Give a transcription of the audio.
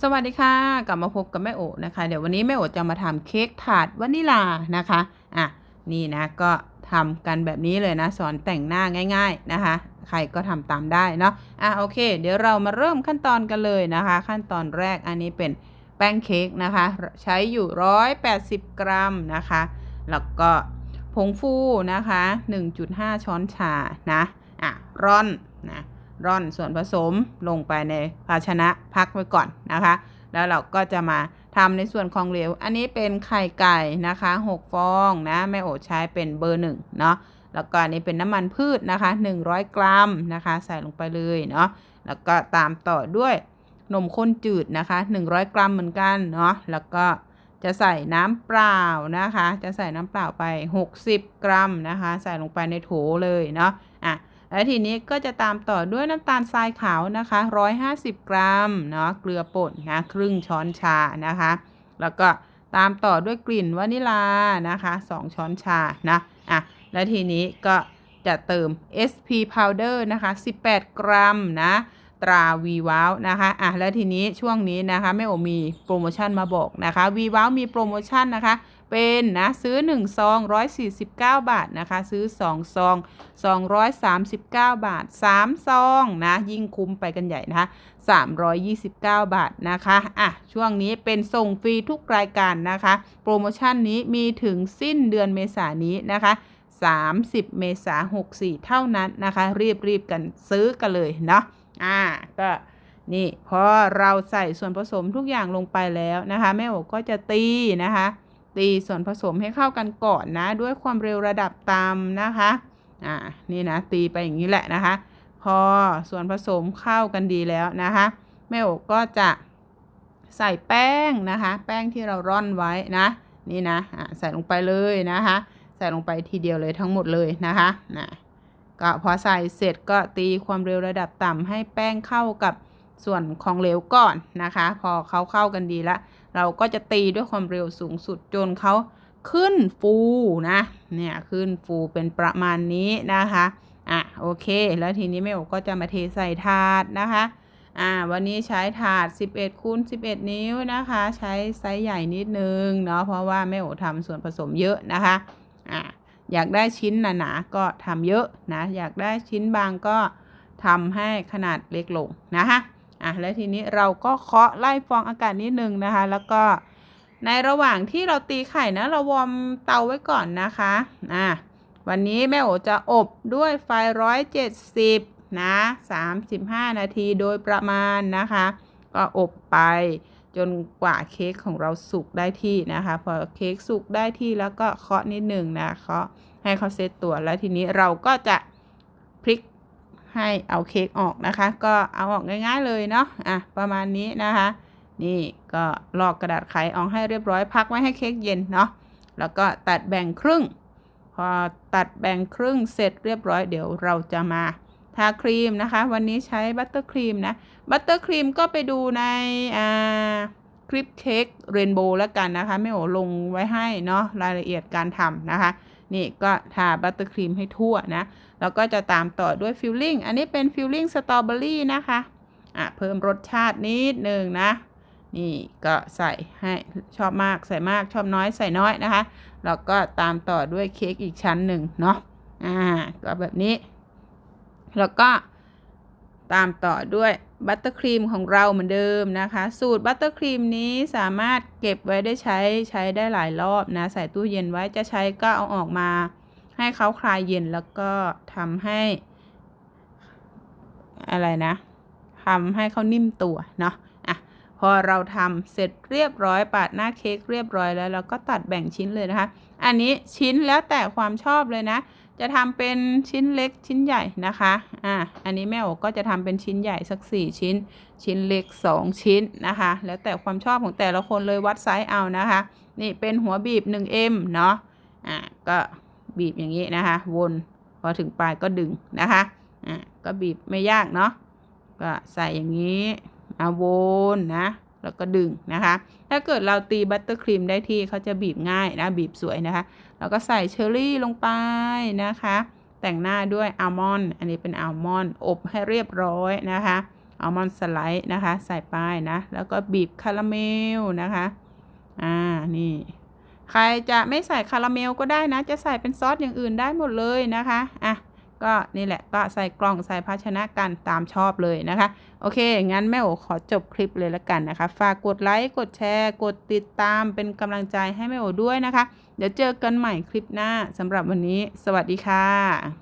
สวัสดีค่ะกลับมาพบกับแม่โอนะคะ เดี๋ยววันนี้แม่โอจะมาทำเค้กถาดวานิลานะคะอะนี่นะก็ทำกันแบบนี้เลยนะ สอนแต่งหน้าง่าย ๆนะคะ ใครก็ทำตามได้เนาะอะโอเค เดี๋ยวเรามาเริ่มขั้นตอนกันเลยนะคะ ขั้นตอนแรกอันนี้เป็นแป้งเค้กนะคะ ใช้อยู่ 180 กรัมนะคะ แล้วก็ผงฟูนะคะ 1.5 ช้อนชานะอะร่อนนะ ร่อนส่วนผสมลงไปในภาชนะพักไว้ก่อนนะคะ แล้วเราก็จะมาทำในส่วนของเหลว อันนี้เป็นไข่ไก่นะคะ 6 ฟองนะแม่โอใช้เป็นเบอร์หนึ่งเนาะแล้วก็อันนี้เป็นน้ำมันพืชนะคะ 100 กรัมนะคะ ใส่ลงไปเลยเนาะแล้วก็ตามต่อด้วยนมข้นจืดนะคะ 100 กรัมเหมือนกันเนาะแล้วก็จะใส่น้ำเปล่านะคะ จะใส่น้ำเปล่าไป 60 กรัมนะคะ ใส่ลงไปในโถเลยเนาะอะ และทีนี้ก็จะตามต่อด้วยน้ำตาลทรายขาวนะคะ 150 กรัมเนาะเกลือป่นนะครึ่งช้อนชานะคะ แล้วก็ตามต่อด้วยกลิ่นวานิลานะคะ 2 ช้อนชานะอะและทีนี้ก็จะเติม SP powder นะคะ 18 กรัมนะ ตราวีว้าวนะคะอะแล้วทีนี้ช่วงนี้นะคะแม่โอมีโปรโมชั่นมาบอกนะคะวีว้าวมีโปรโมชั่นนะคะเป็นนะซื้อ 1 ซอง 149 บาทนะคะ ซื้อ 2 ซอง 239 บาท 3 ซองนะยิ่งคุ้มไปกันใหญ่นะคะ329 บาทนะคะอะช่วงนี้เป็นส่งฟรีทุกรายการนะคะ โปรโมชั่นนี้มีถึงสิ้นเดือนเมษายนนี้นะคะ30 เมษายน64 เท่านั้นนะคะ รีบๆกันซื้อกันเลยเนาะ อ่าก็นี่พอเราใส่ส่วนผสมทุกอย่างลงไปแล้วนะคะ แม่โอก็จะตีนะคะ ตีส่วนผสมให้เข้ากันก่อนนะ ด้วยความเร็วระดับต่ำนะคะอ่านี่นะตีไปอย่างนี้แหละนะคะ พอส่วนผสมเข้ากันดีแล้วนะคะแม่โอกก็จะใส่แป้งนะคะ แป้งที่เราร่อนไว้นะ นี่นะอ่าใส่ลงไปเลยนะคะ ใส่ลงไปทีเดียวเลยทั้งหมดเลยนะคะนะ ก็พอใส่เสร็จก็ตีความเร็วระดับต่ำให้แป้งเข้ากับส่วนของเหลวก่อนนะคะ พอเขาเข้ากันดีล้วเราก็จะตีด้วยความเร็วสูงสุดจนเขาขึ้นฟูนะเนี่ยขึ้นฟูเป็นประมาณนี้นะคะอะโอเค แล้วทีนี้แม่โอก็จะมาเทใส่ถาดนะคะอ่าวันนี้ใช้ถาด 11คูณ11 นิ้วนะคะ ใช้ไซส์ใหญ่นิดนึงเนาะเพราะว่าแม่โอทำส่วนผสมเยอะนะคะอ่า อยากได้ชิ้นหนาๆก็ทำเยอะนะอยากได้ชิ้นบางก็ทำให้ขนาดเล็กลงนะคะอะแล้วทีนี้เราก็เคาะไล่ฟองอากาศนิดนึงนะคะ แล้วก็ในระหว่างที่เราตีไข่นะ เราวอร์มเตาไว้ก่อนนะคะอะวันนี้แม่โอจะอบด้วยไฟร้อยเจ็ดสิบนะสามสิบห้านาทีโดยประมาณนะคะ ก็อบไป จนกว่าเค้กของเราสุกได้ที่นะคะ พอเค้กสุกได้ที่แล้วก็เคาะนิดหนึ่งนะเคาะให้เขาเซตตัวแล้วทีนี้เราก็จะพลิกให้เอาเค้กออกนะคะ ก็เอาออกง่าย ๆเลยเนาะอะประมาณนี้นะคะ นี่ก็ลอกกระดาษไขออกให้เรียบร้อยพักไว้ให้เค้กเย็นเนาะแล้วก็ตัดแบ่งครึ่ง พอตัดแบ่งครึ่งเสร็จเรียบร้อยเดี๋ยวเราจะมา ทาครีมนะคะ วันนี้ใช้บัตเตอร์ครีมนะบัตเตอร์ครีมก็ไปดูในอ่าคลิปเค้กเรนโบว์แล้วกันนะคะไม่โอลงไว้ให้เนาะรายละเอียดการทำนะคะ นี่ก็ทาบัตเตอร์ครีมให้ทั่วนะแล้วก็จะตามต่อด้วยฟิลลิ่งอันนี้เป็นฟิลลิ่งสตรอเบอรี่นะคะอะเพิ่มรสชาตินิดนึงนะนี่ก็ใส่ให้ชอบมากใส่มากชอบน้อยใส่น้อยนะคะ แล้วก็ตามต่อด้วยเค้กอีกชั้นหนึ่งเนาะอ่าก็แบบนี้ แล้วก็ตามต่อด้วยบัตเตอร์ครีมของเราเหมือนเดิมนะคะ สูตรบัตเตอร์ครีมนี้สามารถเก็บไว้ได้ใช้ใช้ได้หลายรอบนะใส่ตู้เย็นไว้จะใช้ก็เอาออกมาให้เขาคลายเย็นแล้วก็ทำให้ อะไรนะทำให้เขานิ่มตัวเนาะอะพอเราทำเสร็จเรียบร้อยปาดหน้าเค้กเรียบร้อยแล้วเราก็ตัดแบ่งชิ้นเลยนะคะ อันนี้ชิ้นแล้วแต่ความชอบเลยนะ จะทำเป็นชิ้นเล็กชิ้นใหญ่นะคะ อ่า อันนี้แม่โอก็จะทำเป็นชิ้นใหญ่สักสี่ชิ้น ชิ้นเล็กสองชิ้นนะคะ แล้วแต่ความชอบของแต่ละคนเลยวัดไซส์เอานะคะ นี่เป็นหัวบีบ 1M เนาะ อ่า ก็บีบอย่างนี้นะคะ วนพอถึงปลายก็ดึงนะคะ อ่า ก็บีบไม่ยากเนาะ ก็ใส่อย่างนี้ เอาวนนะ แล้วก็ดึงนะคะ ถ้าเกิดเราตีบัตเตอร์ครีมได้ที่เขาจะบีบง่ายนะ บีบสวยนะคะ แล้วก็ใส่เชอร์รี่ลงไปนะคะ แต่งหน้าด้วยอัลมอนด์ อันนี้เป็นอัลมอนด์ อบให้เรียบร้อยนะคะอัลมอนด์สไลด์นะคะ ใส่ไปนะ แล้วก็บีบคาราเมลนะคะ อ่า นี่ ใครจะไม่ใส่คาราเมลก็ได้นะ จะใส่เป็นซอสอย่างอื่นได้หมดเลยนะคะ อะ ก็นี่แหละก็ใส่กล่องใส่ภาชนะกันตามชอบเลยนะคะ โอเค งั้นแม่โอขอจบคลิปเลยละกันนะคะ ฝากกดไลค์ กดแชร์ กดติดตามเป็นกำลังใจให้แม่โอด้วยนะคะ เดี๋ยวเจอกันใหม่คลิปหน้าสำหรับวันนี้ สวัสดีค่ะ